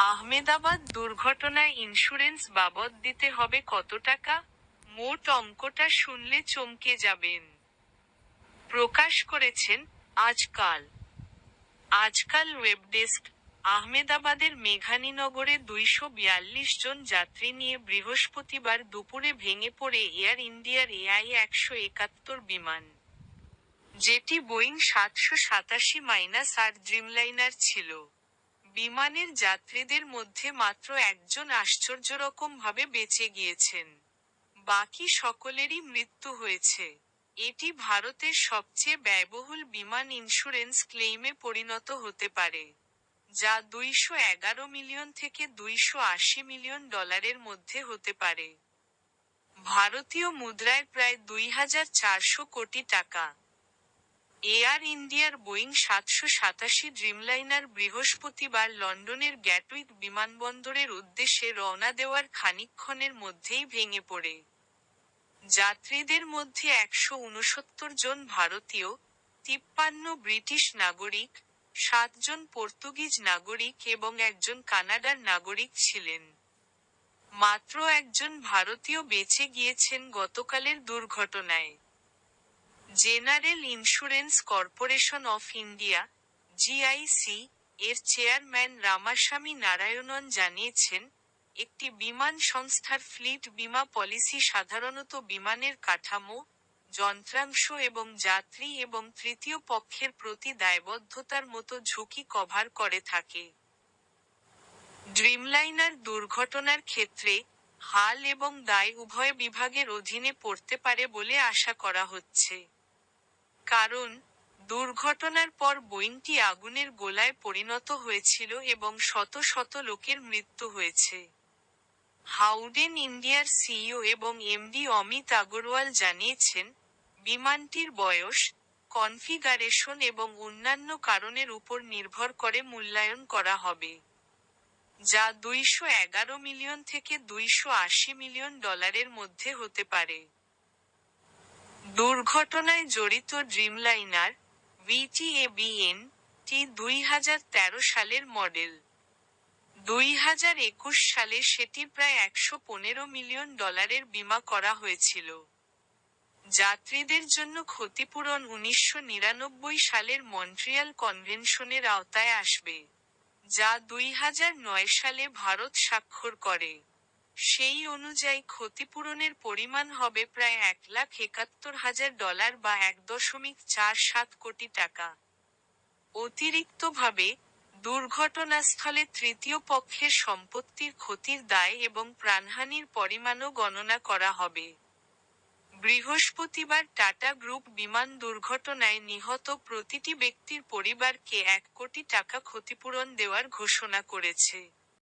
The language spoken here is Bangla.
আহমেদাবাদ দুর্ঘটনায় ইন্স্যুরেন্স বাবদ দিতে হবে কত টাকা? মোট অঙ্কটা শুনলে চমকে যাবেন। প্রকাশ করেছেন আজকাল। আজকাল ওয়েব ডেস্ক আহমেদাবাদের মেঘানীনগরে দুইশো বিয়াল্লিশ জন যাত্রী নিয়ে বৃহস্পতিবার দুপুরে ভেঙে পড়ে এয়ার ইন্ডিয়ার এআই একশো একাত্তর বিমান। যেটি বোয়িং সাতশো সাতাশি মাইনাস আর ড্রিমলাইনার ছিল। বিমানের যাত্রীদের মধ্যে মাত্র একজন আশ্চর্যরকমভাবে বেঁচে গিয়েছেন। বাকি সকলেরই মৃত্যু হয়েছে। এটি ভারতের সবচেয়ে ব্যয়বহুল বিমান ইন্স্যুরেন্স ক্লেইমে পরিণত হতে পারে, যা দুইশো এগারো মিলিয়ন থেকে দুইশো আশি মিলিয়ন ডলারের মধ্যে হতে পারে। ভারতীয় মুদ্রায় প্রায় দুই হাজার চারশো কোটি টাকা। এয়ার ইন্ডিয়ার বোয়িং সাতশো সাতাশি ড্রিমলাইনার বৃহস্পতিবার লন্ডনের গ্যাটউইক বিমানবন্দরের উদ্দেশ্যে রওনা দেওয়ার খানিকক্ষণের মধ্যেই ভেঙে পড়ে। যাত্রীদের মধ্যে একশো উনসত্তর জন ভারতীয়, তিপ্পান্ন ব্রিটিশ নাগরিক, সাতজন পর্তুগিজ নাগরিক এবং একজন কানাডার নাগরিক ছিলেন। মাত্র একজন ভারতীয় বেঁচে গিয়েছেন গতকালের দুর্ঘটনায়। General insurance corporation of India GIC এর চেয়ারম্যান রামাস্বামী নারায়ণন জানিয়েছেন, একটি বিমান সংস্থার ফ্লিট বীমা পলিসি সাধারণত বিমানের কাঠামো, যন্ত্রাংশ এবং যাত্রী এবং তৃতীয় পক্ষের প্রতি দায়বদ্ধতার মতো ঝুঁকি কভার করে থাকে। ড্রিমলাইনার দুর্ঘটনার ক্ষেত্রে হাল এবং দায় উভয় বিভাগের অধীনে পড়তে পারে বলে আশা করা হচ্ছে। কারণ দুর্ঘটনার পর বোয়িংটি আগুনের গোলায় পরিণত হয়েছিল এবং শত শত লোকের মৃত্যু হয়েছে। হাউডেন ইন্ডিয়ার সিইও এবং এমডি অমিত আগরওয়াল জানিয়েছেন, বিমানটির বয়স, কনফিগারেশন এবং অন্যান্য কারণের উপর নির্ভর করে মূল্যায়ন করা হবে, যা দুইশো এগারো মিলিয়ন থেকে দুইশো আশি মিলিয়ন ডলারের মধ্যে হতে পারে। দুর্ঘটনায় জড়িত ড্রিমলাইনার ভিটিএবিএন টি দুই হাজার তেরো সালের মডেল। দুই হাজার একুশ সালে সেটি প্রায় একশো পনেরো মিলিয়ন ডলারের বীমা করা হয়েছিল। যাত্রীদের জন্য ক্ষতিপূরণ উনিশশো নিরানব্বই সালের মন্ট্রিয়াল কনভেনশনের আওতায় আসবে, যা দুই হাজার নয় সালে ভারত স্বাক্ষর করে। সেই অনুযায়ী ক্ষতিপূরণের পরিমাণ হবে প্রায় এক লাখ একাত্তর হাজার ডলার বা এক দশমিক চার সাত কোটি টাকা। অতিরিক্তভাবে, দুর্ঘটনাস্থলে তৃতীয় পক্ষের সম্পত্তির ক্ষতির দায় এবং প্রাণহানির পরিমাণও গণনা করা হবে। বৃহস্পতিবার টাটা গ্রুপ বিমান দুর্ঘটনায় নিহত প্রতিটি ব্যক্তির পরিবারকে এক কোটি টাকা ক্ষতিপূরণ দেওয়ার ঘোষণা করেছে।